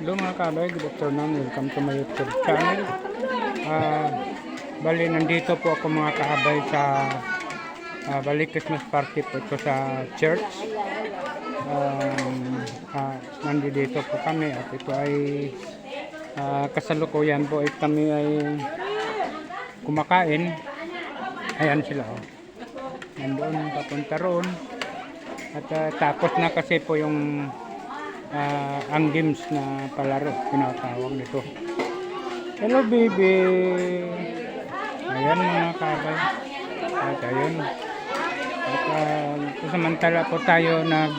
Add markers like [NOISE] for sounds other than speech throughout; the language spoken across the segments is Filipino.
Hello mga kabay, good afternoon. Welcome to my YouTube channel. Ah, bali, nandito po ako mga kabay sa ah, bali Christmas party po ito sa church. Um, ah, nandito po kami at ito ay ah, kasalukuyan po ay kami ay kumakain. Ayan sila oh. Nandoon papunta roon. At ah, tapos na kasi po yung ah, ang games na palaro, pinatawag nito. Hello baby! Ayan mga kabay. At ayun. At uh, samantala po tayo nag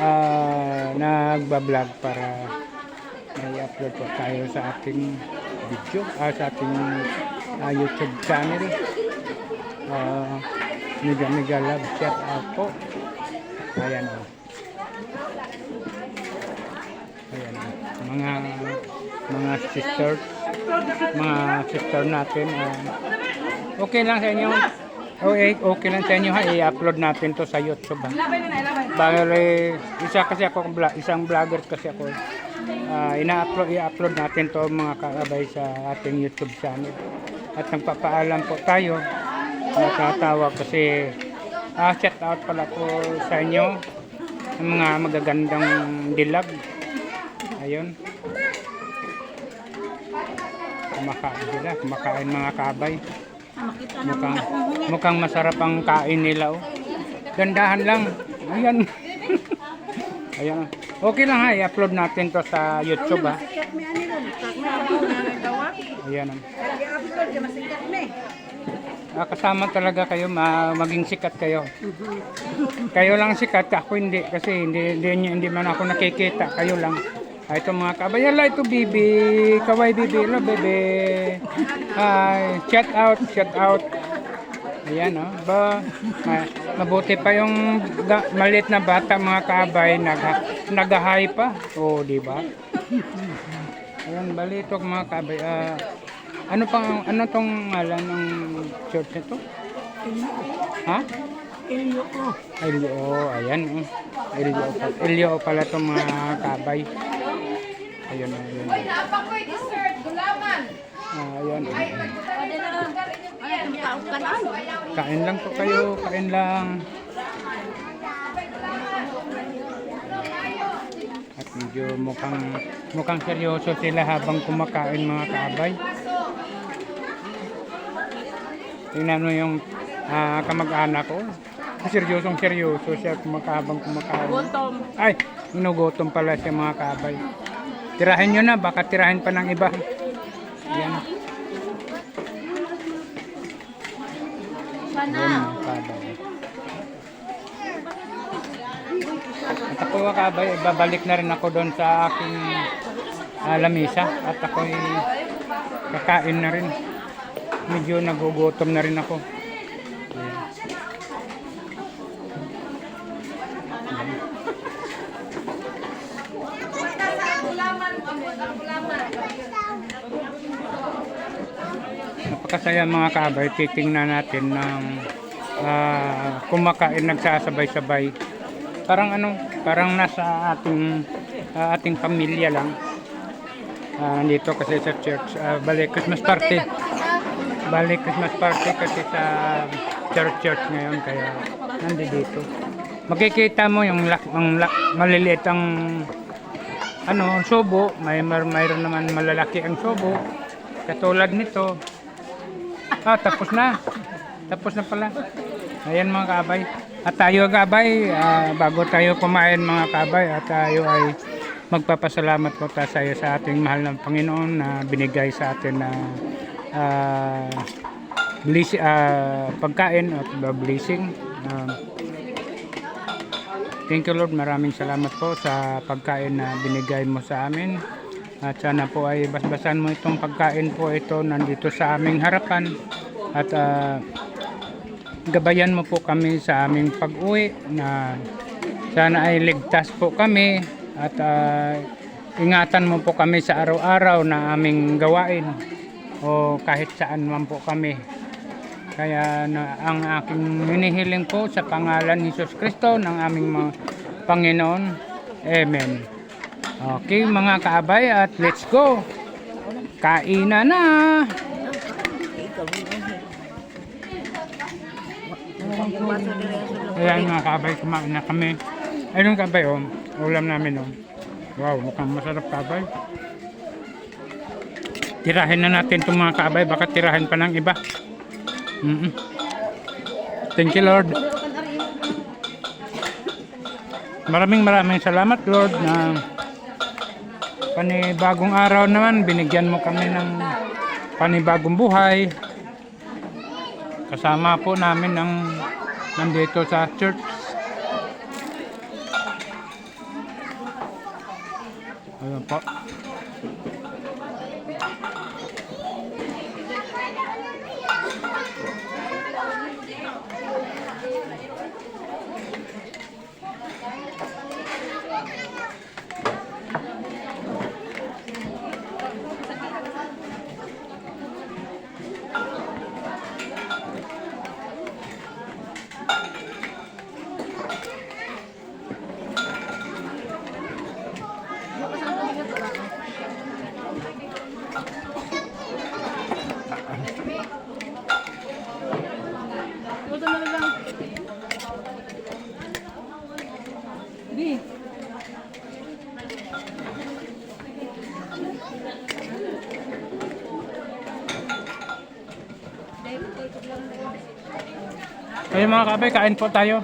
ah, nagbablog para may upload po tayo sa ating video, ah, sa ating ah, YouTube channel. Ah, mega mega love shout out po. Ayan oh. Ayan, mga mga sisters, mga sister natin. ah, okay lang sa inyo. Okay, okay lang sa inyo ha. I-upload natin to sa YouTube ha. Bale, isa kasi ako, isang vlogger kasi ako. Ah, ina-upload, i-upload natin to mga kakabay sa ating YouTube channel. At nagpapaalam po tayo. Natatawa kasi ah, shout out pala po sa inyo mga magagandang dilag. Ayun. Kumakain sila, kumakain mga kabay. Mukhang, mukhang masarap ang kain nila. Oh. Gandahan lang. Ayan. [LAUGHS] Ayan. Okay lang ha, i-upload natin to sa YouTube ha. Ayan. oh. Ah, kasama talaga kayo, ma- maging sikat kayo. Kayo lang sikat, ako hindi. Kasi hindi, hindi, hindi man ako nakikita. Kayo lang. Ah, ito mga kabayala, ito bibi. Kaway bibi. Hello, bebe. Hi. Shout out, shout out. Ayan, oh. Ba, ma- mabuti pa yung ga- maliit na bata, mga kabay, nag, nag-hi pa. Oo, di ba? Ayan, bali ito mga kabay. Ah, ano pang ano tong ngalan ng church nito? Ha? Elio, oh, ayan. Oh. Elio, pa- Elio pala itong mga kabay. Ayun, ayun. Apa ko dessert, gulaman. Ah, ayan. Ay. Kain lang po kayo, kain lang. At medyo mukhang, mukhang seryoso sila habang kumakain mga kabay. Tingnan mo yung ah, kamag-anak ko. Seryosong seryoso siya kumakahabang kumakain. Gutom. Ay, inugutom pala siya mga kabay. Tirahin nyo na, baka tirahin pa ng iba. Yan. Yan kabay. At ako kabay, babalik na rin ako doon sa aking lamisa. At ako'y kakain na rin. Medyo nagugutom na rin ako. Ayan. Gulaman, amot ang gulaman. Napakasaya mga kabay, titingnan natin ng ah, kumakain nagsasabay-sabay. Parang ano, parang nasa ating ah, ating pamilya lang. Ah, nandito kasi sa church, ah, balik Christmas party. Balik Christmas party kasi sa church church ngayon kaya nandito. Makikita mo yung lak, ang maliliit ang ano, subo, may may- mayroon naman malalaki ang subo. Katulad nito, Ah, tapos na. Tapos na pala. Ayan mga kabay. At tayo kabay, ah, bago tayo kumain mga kabay, at tayo ay magpapasalamat po tayo sa, ating mahal ng Panginoon na binigay sa atin na ah, bless- ah, pagkain at blessing. Ah, thank you Lord, maraming salamat po sa pagkain na binigay mo sa amin. At sana po ay basbasan mo itong pagkain po ito nandito sa aming harapan. At ah, gabayan mo po kami sa aming pag-uwi na sana ay ligtas po kami at ah, ingatan mo po kami sa araw-araw na aming gawain o kahit saan man po kami. Kaya na, ang aking hinihiling po sa pangalan ni Jesus Kristo ng aming mga Panginoon. Amen. Okay mga kaabay at let's go. Kainan na. Ayan mga kaabay, kumain na kami. Ayun kaabay oh, ulam namin oh. Wow, mukhang masarap kaabay. Tirahin na natin itong mga kaabay, baka tirahin pa ng iba. Mm Thank you Lord. Maraming maraming salamat Lord na panibagong araw naman binigyan mo kami ng panibagong buhay. Kasama po namin ng nandito sa church. Ayun po. Ayun mga kabay, kain po tayo.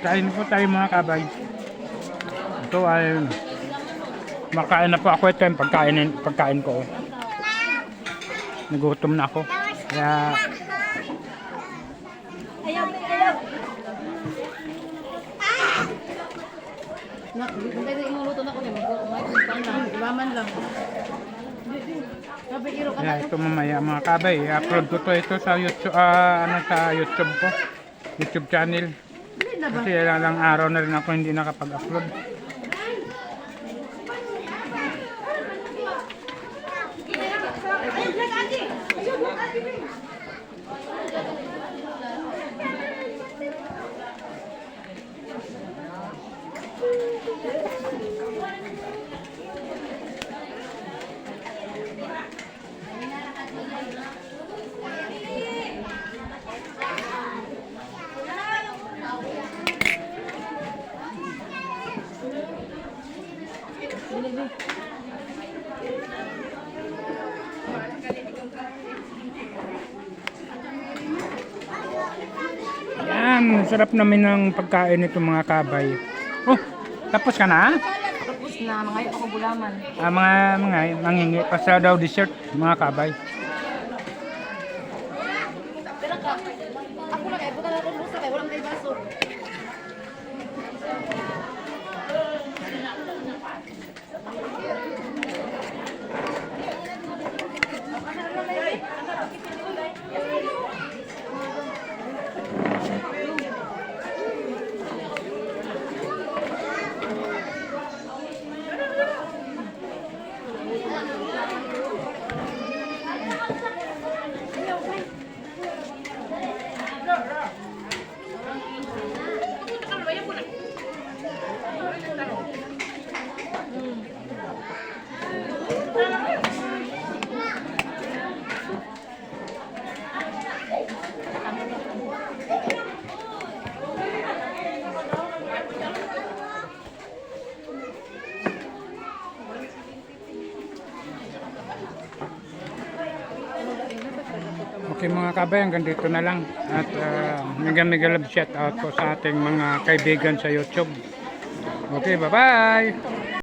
Kain po tayo mga kabay. Ito ay makain na po ako ito yung pagkain, pagkain ko. Nagutom na ako. Kaya Ayaw, ayaw. Na, di ko pwede inuluto na ko ni lang, ilaman lang. Kaya ito mamaya mga kabay, i-upload ko to ito sa YouTube, ah, ano, sa YouTube ko. YouTube channel. Kasi ilang araw na rin ako hindi nakapag-upload. Yan, sarap namin ng pagkain nito mga kabay. Oh, tapos ka na? Tapos na, mga ako gulaman. Ah, mga mga mangingi pa sa daw dessert mga kabay. Ako lang eh, buka na ako lusa kay walang kay baso. Okay mga kabay, hanggang dito na lang. At uh, mega mega love shout out po sa ating mga kaibigan sa YouTube. Okay, bye-bye!